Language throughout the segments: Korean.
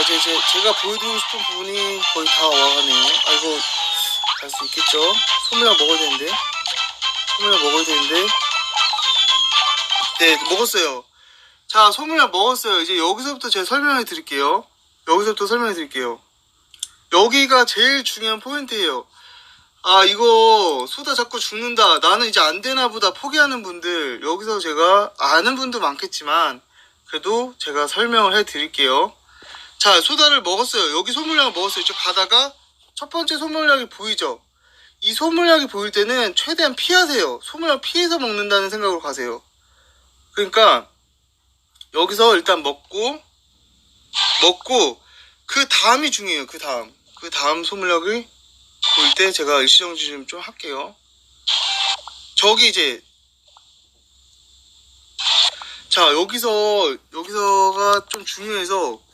이제 제가 보여드리고 싶은 부분이 거의 다 와가네요. 아이고 갈수 있겠죠? 소물약 먹어야 되는데 소물약 먹어야 되는데 네 먹었어요. 자 소물약 먹었어요. 이제 여기서부터 제가 설명해 드릴게요. 여기서부터 설명해 드릴게요. 여기가 제일 중요한 포인트예요. 아 이거 쏟아 자꾸 죽는다. 나는 이제 안 되나 보다 포기하는 분들 여기서 제가 아는 분도 많겠지만 그래도 제가 설명을 해 드릴게요. 자, 소다를 먹었어요. 여기 소물약을 먹었어요. 저 가다가 첫 번째 소물약이 보이죠? 이 소물약이 보일 때는 최대한 피하세요. 소물약 피해서 먹는다는 생각으로 가세요. 그러니까 여기서 일단 먹고 먹고 그 다음이 중요해요. 그 다음. 그 다음 소물약을 보일 때 제가 일시정지 좀, 좀 할게요. 저기 이제 자 여기서 여기서가 좀 중요해서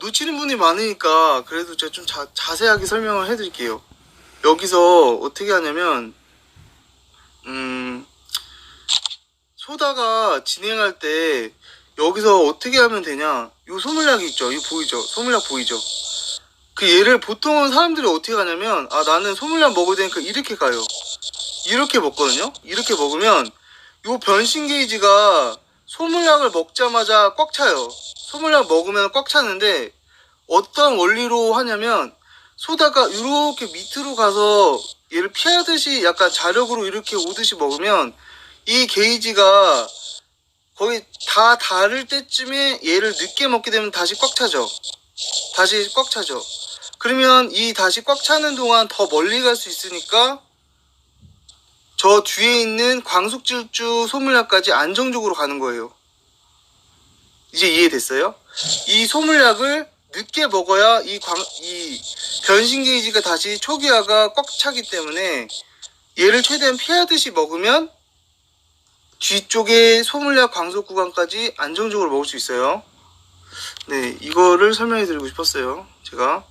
놓치는 분이 많으니까 그래도 제가 좀 자, 자세하게 설명을 해드릴게요. 여기서 어떻게 하냐면 음 소다가 진행할 때 여기서 어떻게 하면 되냐? 요 소물약이 있죠. 이 보이죠? 소물약 보이죠? 그 얘를 보통은 사람들이 어떻게 가냐면 아 나는 소물약 먹어야 되니까 이렇게 가요. 이렇게 먹거든요. 이렇게 먹으면 요 변신 게이지가 소물약을 먹자마자 꽉 차요. 소물약 먹으면 꽉 차는데 어떤 원리로 하냐면 소다가 이렇게 밑으로 가서 얘를 피하듯이 약간 자력으로 이렇게 오듯이 먹으면 이 게이지가 거의 다 닳을 때쯤에 얘를 늦게 먹게 되면 다시 꽉 차죠. 다시 꽉 차죠. 그러면 이 다시 꽉 차는 동안 더 멀리 갈 수 있으니까 저 뒤에 있는 광속질주 소물약까지 안정적으로 가는 거예요. 이제 이해됐어요? 이 소물약을 늦게 먹어야 이, 광, 이 변신 게이지가 다시 초기화가 꽉 차기 때문에 얘를 최대한 피하듯이 먹으면 뒤쪽에 소물약 광속 구간까지 안정적으로 먹을 수 있어요. 네, 이거를 설명해 드리고 싶었어요. 제가.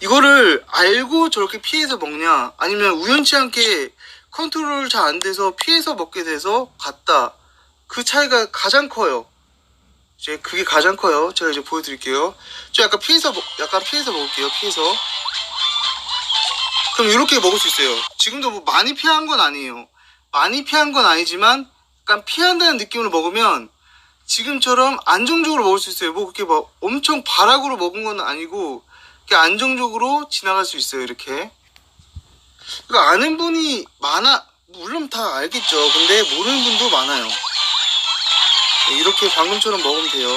이거를 알고 저렇게 피해서 먹냐, 아니면 우연치 않게 컨트롤 잘 안 돼서 피해서 먹게 돼서 갔다. 그 차이가 가장 커요. 이제 그게 가장 커요. 제가 이제 보여드릴게요. 저 약간 피해서 먹- 약간 피해서 먹을게요. 피해서. 그럼 이렇게 먹을 수 있어요. 지금도 뭐 많이 피한 건 아니에요. 많이 피한 건 아니지만 약간 피한다는 느낌으로 먹으면 지금처럼 안정적으로 먹을 수 있어요. 뭐 그렇게 막 엄청 바락으로 먹은 건 아니고 안정적으로 지나갈 수 있어요. 이렇게. 이거 아는 분이 많아. 물론 다 알겠죠. 근데 모르는 분도 많아요. 네, 이렇게 방금처럼 먹으면 돼요.